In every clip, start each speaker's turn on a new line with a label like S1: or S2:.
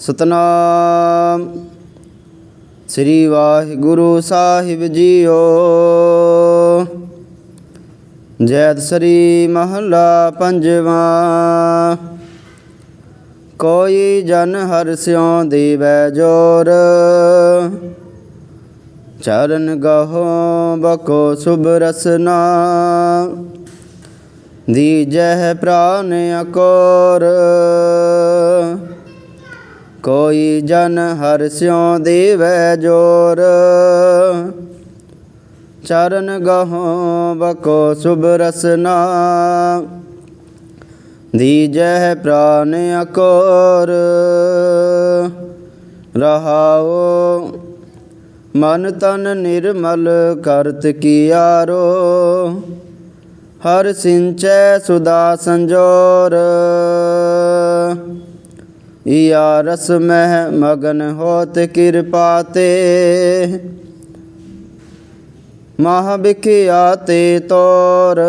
S1: ਸਤਨਾਮ। ਸ੍ਰੀ ਵਾਹਿਗੁਰੂ ਸਾਹਿਬ ਜੀਓ। ਜੈਤ ਸ੍ਰੀ ਮਹਲਾ ਪੰਜਵਾਂ। ਕੋਈ ਜਨ ਹਰਿ ਸਿਉ ਦੇਵੈ ਜੋਰ। ਚਰਨ ਗਹੋ ਬਕੋ ਸੁਭ ਰਸਨਾ। ਦੀਜਹਿ ਪ੍ਰਾਨ ਅਕੋਰ। ਕੋਈ ਜਨ ਹਰਿ ਸਿਉ ਦੇਵੈ ਜੋਰ। ਚਰਨ ਗਹੋ ਬਕੋ ਸੁਭ ਰਸਨਾ। ਦੀਜਹਿ ਪ੍ਰਾਨ ਅਕੋਰ। ਰਹਾਓ ਮਨ ਤਨ ਨਿਰਮਲ ਕਰਤ ਕੀਆਰੋ। ਹਰ ਸਿੰਚੈ ਸੁਦਾ ਸੰਜੋਰ। ਈਆ ਰਸ ਮਹਿ ਮਗਨ ਹੋਤ ਕਿਰਪਾ ਤੇ। ਮਹਾ ਵਿਖਿਆ ਤੇ ਤੋਰ।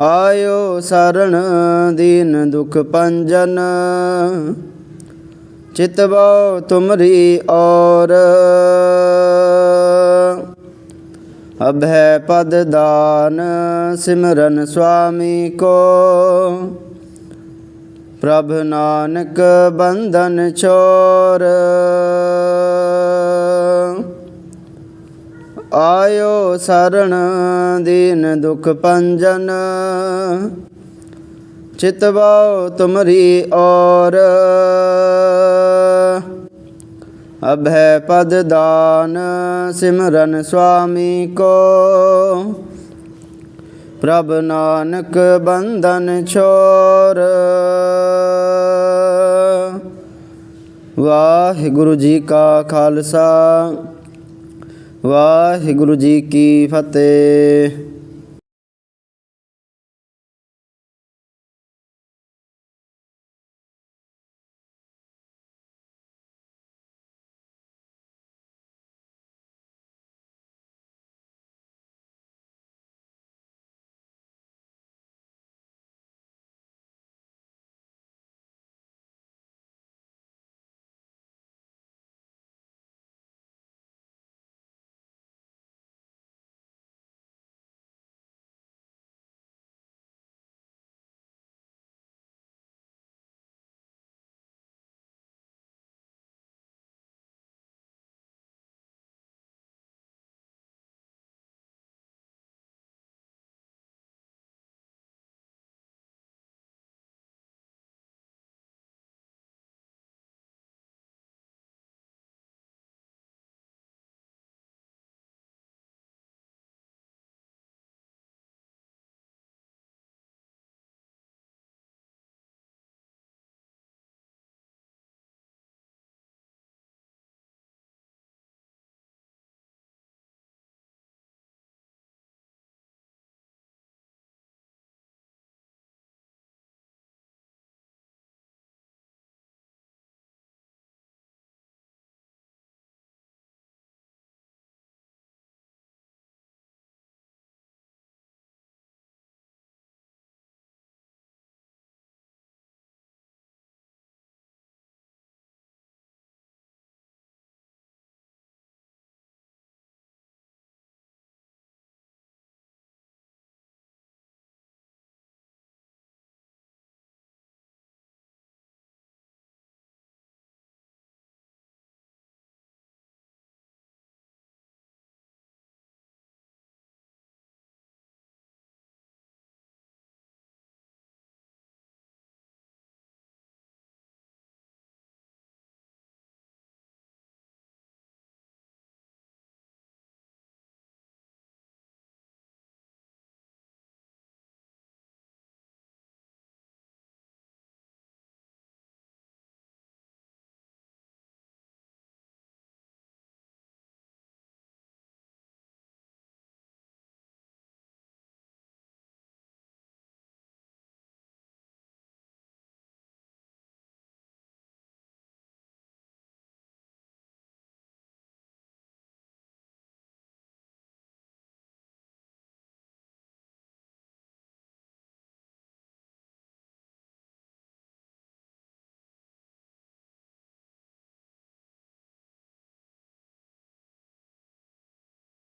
S1: ਆਇਓ ਸਰਣ ਦੀਨ ਦੁਖ ਪੰਜਨ। ਚਿਤਵੋ ਤੁਮਰੀ ਔਰ। ਅਭੈ ਪਦ ਦਾਨ ਸਿਮਰਨ ਸੁਆਮੀ ਕੋ। ਪ੍ਰਭ ਨਾਨਕ ਬੰਧਨ ਛੋਰ। ਆਇਓ ਸਰਣ ਦੀਨ ਦੁਖ ਪੰਜਨ ਚਿਤਵਾਉ ਤੁਮਰੀ ਔਰ। ਅਭੈ ਪਦ ਦਾਨ ਸਿਮਰਨ ਸੁਆਮੀ ਕੋ ਪ੍ਰਭ ਨਾਨਕ ਬੰਧਨ ਛੋਰ। ਵਾਹਿਗੁਰੂ ਜੀ ਕਾ ਖਾਲਸਾ ਵਾਹਿਗੁਰੂ ਜੀ ਕੀ ਫਤਿਹ।